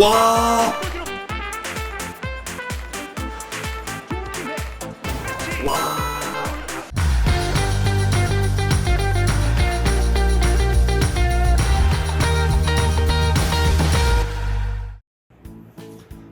와. 와.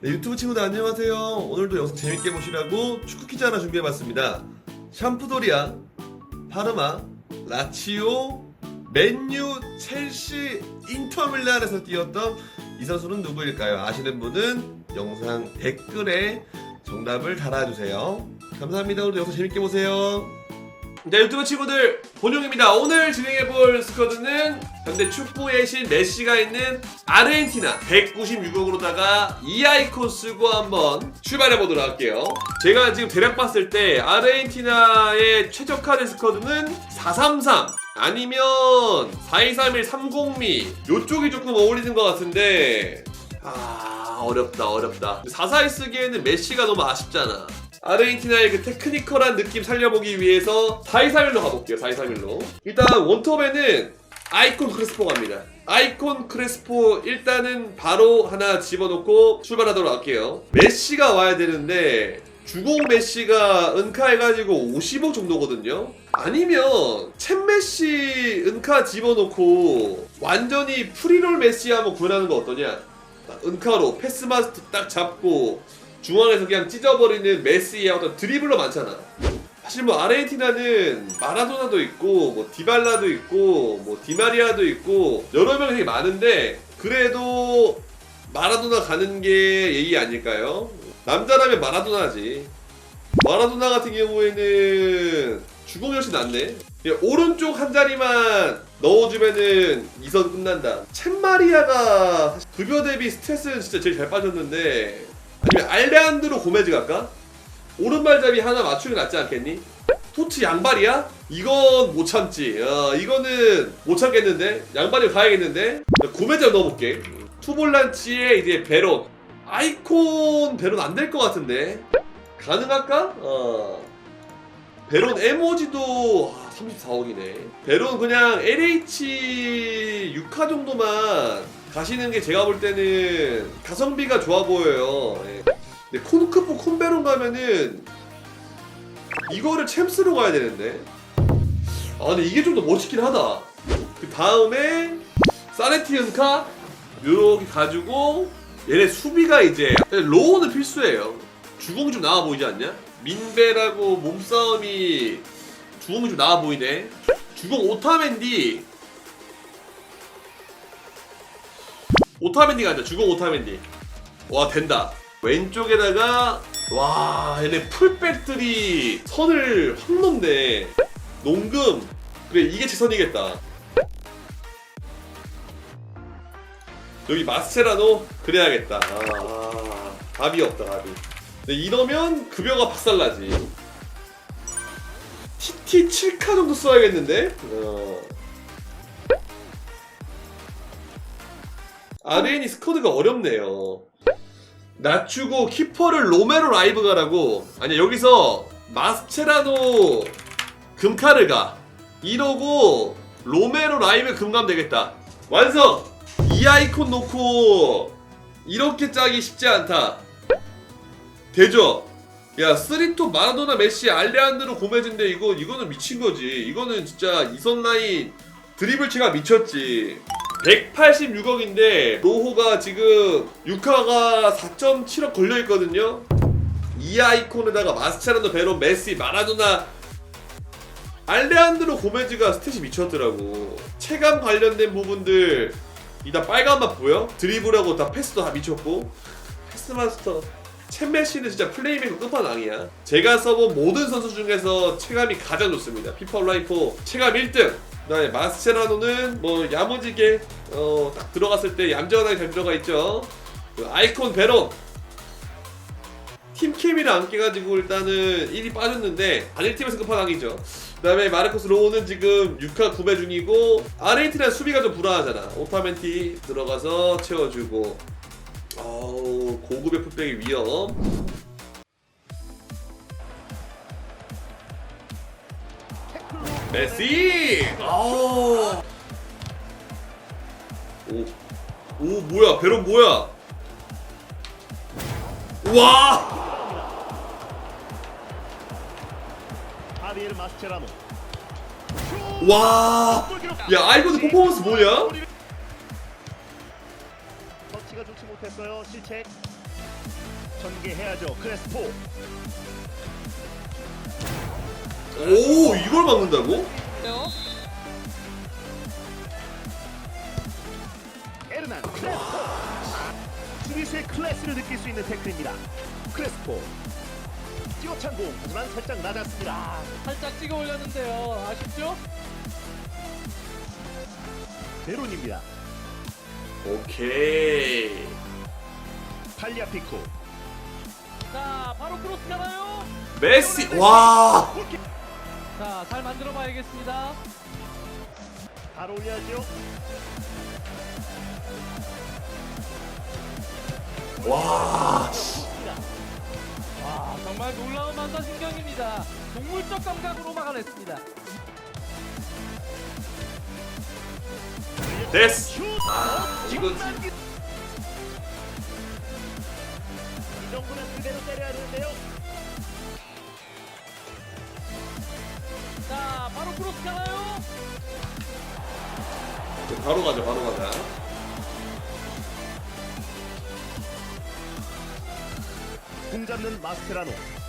네, 유튜브 친구들 안녕하세요. 오늘도 영상 재밌게 보시라고 축구 퀴즈 하나 준비해봤습니다. 샴푸도리아, 파르마, 라치오, 맨유, 첼시, 인터밀란에서 뛰었던 이 선수는 누구일까요? 아시는 분은 영상 댓글에 정답을 달아주세요. 감사합니다. 오늘도 영상 재밌게 보세요. 네, 유튜브 친구들 본용입니다. 오늘 진행해볼 스쿼드는 현대 축구의 신 메시가 있는 아르헨티나 196억으로다가 이 아이콘 쓰고 한번 출발해보도록 할게요. 제가 지금 대략 봤을 때 아르헨티나의 최적화된 스쿼드는 433 아니면 4231 302 요쪽이 조금 어울리는 것 같은데. 아 어렵다 어렵다. 442 쓰기에는 메시가 너무 아쉽잖아. 아르헨티나의 그 테크니컬한 느낌 살려보기 위해서 4231로 가볼게요 4231로. 일단 원톱에는 아이콘 크레스포 갑니다. 아이콘 크레스포 일단은 바로 하나 집어넣고 출발하도록 할게요. 메시가 와야 되는데 주공 메시가 은카해가지고 50억 정도거든요 아니면 챔 메시 은카 집어넣고 완전히 프리롤 메시 한번 구현하는 거 어떠냐 은카로 패스 마스터 딱 잡고 중앙에서 그냥 찢어버리는 메시의 어떤 드리블러 많잖아. 사실 뭐 아르헨티나는 마라도나도 있고 뭐 디발라도 있고 뭐 디마리아도 있고 여러 명이 되게 많은데 그래도 마라도나 가는 게 예의 아닐까요? 남자라면 마라도나지. 마라도나 같은 경우에는 주공이 훨씬 낫네. 그냥 오른쪽 한 자리만 넣어주면은 2선 끝난다. 첸마리아가 급여 대비 스탯은 진짜 제일 잘 빠졌는데 아니면 알레한드로 고메즈 갈까? 오른발잡이 하나 맞추는 게 낫지 않겠니? 토치 양발이야? 이건 못 참지. 어, 이거는 못 참겠는데? 양발이 가야겠는데? 고메즈 넣어볼게. 투볼란치에 이제 베론. 아이콘 베론 안 될 것 같은데? 가능할까? 어. 베론 에모지도 34억이네. 베론 그냥 LH 6화 정도만 가시는 게 제가 볼 때는 가성비가 좋아 보여요. 예. 근데 콘크포 콘베론 가면은 이거를 챔스로 가야 되는데. 아 근데 이게 좀 더 멋있긴 하다. 그 다음에 사네티은카 요렇게 가지고 얘네 수비가 이제 로우는 필수예요. 주공이 좀 나와 보이지 않냐? 민베라고 몸싸움이 주공이 좀 나와 보이네. 주공 오타멘디. 오타멘디가 앉아 주공 오타멘디. 와 된다. 왼쪽에다가 와 얘네 풀백들이 선을 확 넘네. 농금. 그래 이게 최선이겠다 여기 마스체라노 그래야겠다 아 답이 없다 답이 근데 이러면 급여가 박살나지 TT 7카 정도 써야겠는데 어. 아르헨이 스쿼드가 어렵네요. 낮추고 키퍼를 로메로 라이브 가라고. 아니 여기서 마스체라노 금카를 가. 이러고 로메로 라이브 금감 되겠다. 완성. 이 아이콘 놓고 이렇게 짜기 쉽지 않다. 되죠? 야 쓰리토 마라도나 메시 알레한드로 고메즈인데 이거 이거는 미친 거지. 이거는 진짜 이선 라인 드리블치가 미쳤지. 186억인데 로호가 지금 6화가 4.7억 걸려 있거든요. 이 아이콘에다가 마스차라노 베론 메시 마라도나 알레한드로 고메즈가 스탯이 미쳤더라고. 체감 관련된 부분들 이다 빨간맛 보여? 드리블하고 다 패스도 다 미쳤고 패스 마스터 챔메시는 진짜 플레이메이커 끝판왕이야. 제가 써본 모든 선수 중에서 체감이 가장 좋습니다. 피파 온라인 4 체감 1등. 그다음에 마스체라노는 뭐 야무지게 어, 딱 들어갔을 때 얌전하게 잘 들어가 있죠. 그 아이콘 베론 팀캠이랑 안 깨가지고 일단은 1위 빠졌는데 단일 팀에서 끝판왕이죠. 그다음에 마르코스 로우는 지금 6화 구매 중이고 아르헨티나 수비가 좀 불안하잖아. 오타멘티 들어가서 채워주고 어우 고급의 풀백의 위험. 메시! 오. 오. 오 뭐야 베론 뭐야 와 하비에르 마스체라노. 와. 야 아이고드 퍼포먼스 뭐냐? 터치가 좋지 못했어요. 실책. 전개해야죠. 크레스포. 오 이걸 막는다고? 에르난 크레스포. 수비수의 클래스를 느낄 수 있는 태클입니다. 크레스포. 뛰어찬 공 하지만 살짝 낮았습니다. 살짝 찍어 올렸는데요. 아쉽죠? 베론입니다. 오케이 팔리아피코. 자, 바로 크로스 가나요? 메시 와 자, 잘 만들어 봐야겠습니다. 바로 올려야죠. 와. 와, 정말 놀라운 만사신경입니다. 동물적 감각으로 막아냈습니다. 됐어 슛. 아, 이거지. 이 정도는 그대로 때려야 되는데요. 자, 바로 크로스 가나요? 바로 가자 바로 가자 공 잡는 마스테라노.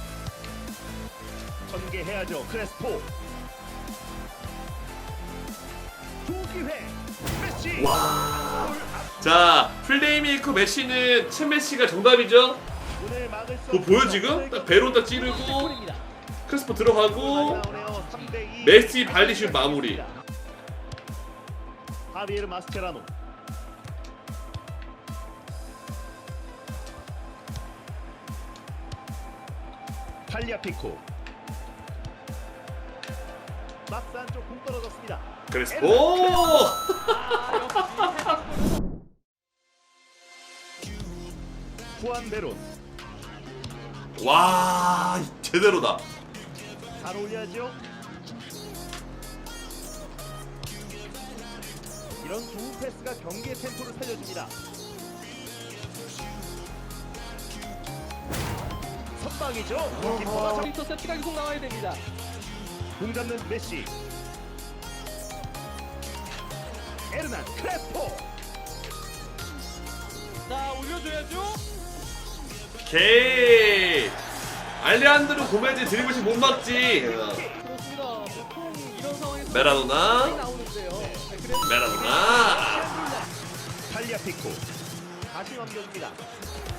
전개해야죠. 크레스포. 두 기회. 메시. 자 플레이메이커 메시는 첸 메시가 정답이죠? 뭐 보여. 지금? 딱 베론 딱 찌르고. 크리스포 들어가고 나오네요. 3대 2. 메시 발리슛 마무리 하비에르 마스체라노. 팔리아피코. 막스 안쪽 공 떨어졌습니다. 크리스포 후안 베론. 와 제대로다 잘 올려야죠. 이런 좋은 패스가 경기의 템포를 살려줍니다. 선방이죠. 골키퍼가 자- 인터 세트가 계속 나와야 됩니다. 공 잡는 메시. 에르난 크레스포. 자, 올려줘야죠. 오케이 알레한드로 고메즈 드리블씩 못 막지 그렇습니다. 보통 이런 상황에서 많이 메라도나 나오는데요. 네, 메라도나 팔리아 피코. 다시 넘겨줍니다.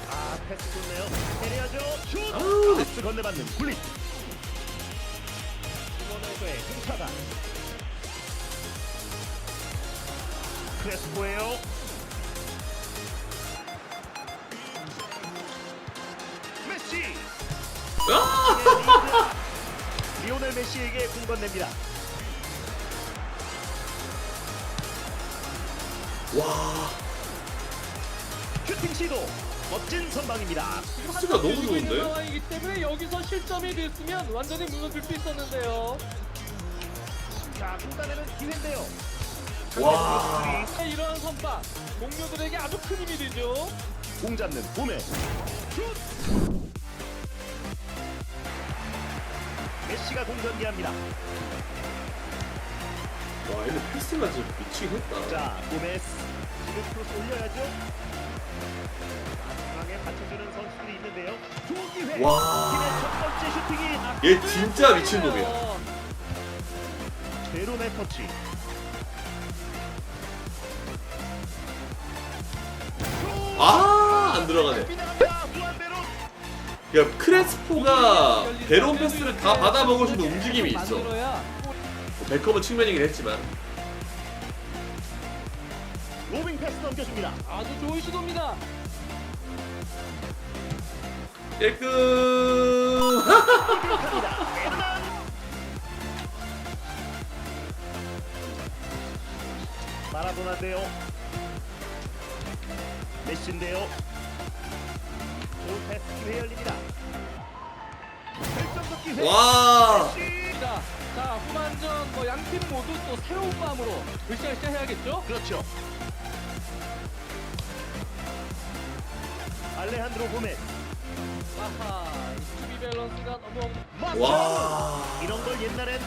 아 패스 좋네요. 때려야죠. 슛. 아우, 네. 패스 건네받는 굴릿. 이번에도의 흥차다. 크레스포예요. 메시. 아! 리오넬 메시에게 공 건넵니다. 와 슈팅 시도. 멋진 선방입니다. 패스가 너무 좋은데? 상황이기 때문에 여기서 실점이 됐으면 완전히 무너질 수 있었는데요. 자, 공간에는 기회인데요. 와. 자, 이러한 선방 동료들에게 아주 큰 힘이 되죠. 공 잡는 봄에 슛! 메시가 공 전개합니다. 와 얘네 패스가 진짜 미치겠다 자, 고메스 지금 크로스 올려야죠. 마지막에 받쳐주는 선수들이 있는데요. 좋은 기회. 와. 첫 번째 슈팅이 아, 얘 진짜 미친놈이야 베론의 터치. 아 안 들어가네. 야 크레스포가 베론 패스를 다 받아먹을 수 있는 움직임이 있어 뭐 백커버 측면이긴 했지만 로빙 패스 넘겨줍니다. 아주 좋은 시도입니다. 공격합니다. 마라도나인데요. 메시인데요. 좋은 패스 기회 열립니다. 결정적 기회. 와. 메시. 자, 자 후반전 뭐 양팀 모두 또 새로운 마음으로 으쌰으쌰 해야겠죠? 그렇죠. 알레한드로 고메. 아하, 이 수비 밸런스가 너무. 와. 이런 걸 옛날엔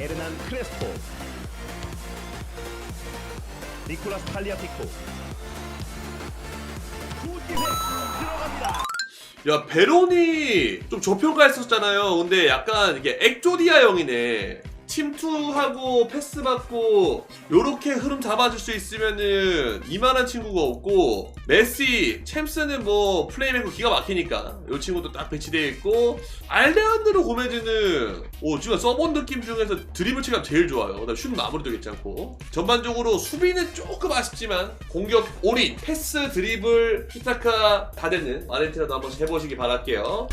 에르난 크레스포 니콜라스 탈리아피코 두 기회 들어갑니다 야 베론이 좀 저평가했었잖아요. 근데 약간 이게 엑조디아 형이네. 침투하고 패스 받고 요렇게 흐름 잡아줄 수 있으면은 이만한 친구가 없고 메시, 챔스는 뭐 플레이메이커 기가 막히니까 요 친구도 딱 배치되어 있고 알레한드로 고메즈는 오 지금 써본 느낌 중에서 드리블 체감 제일 좋아요. 그다음 슛 마무리도 괜찮고 전반적으로 수비는 조금 아쉽지만 공격 올인, 패스, 드리블, 히타카 다 되는 아르헨티나도 한번 해보시기 바랄게요.